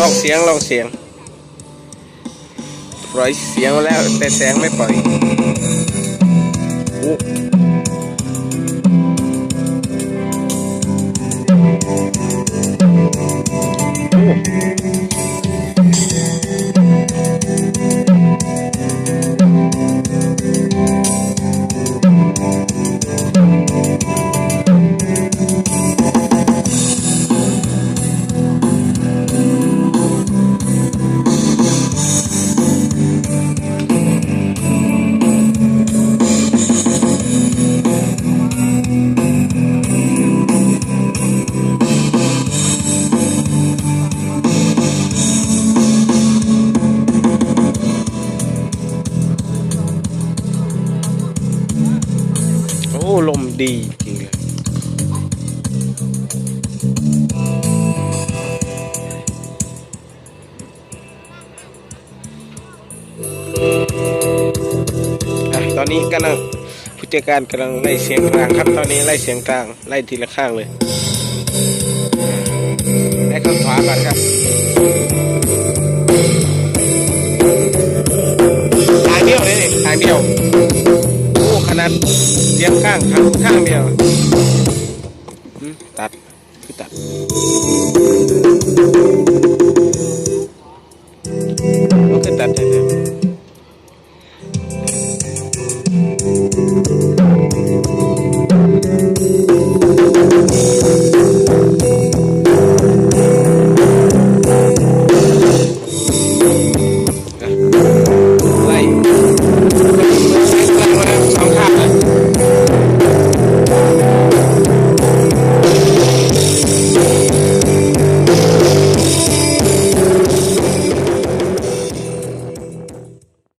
ลองเสียงลองเสียงปล่อยเสียงแล้วแต่แสงไม่ปล่อย อ้ลมดีจริงเลยตอนนี้กำลังผู้จัดการกำลังไล่เสียงกลางครับ ตอนนี้ไล่เสียงกลางไล่ทีละข้างเลยไล่ข้างขวาก่อนครับทางเดียวเลยนี่ทางเดียวโอ้ขนาด เลี้ยงข้างข้างข้างเดียวตัดคือตัดมันคือตัดเลย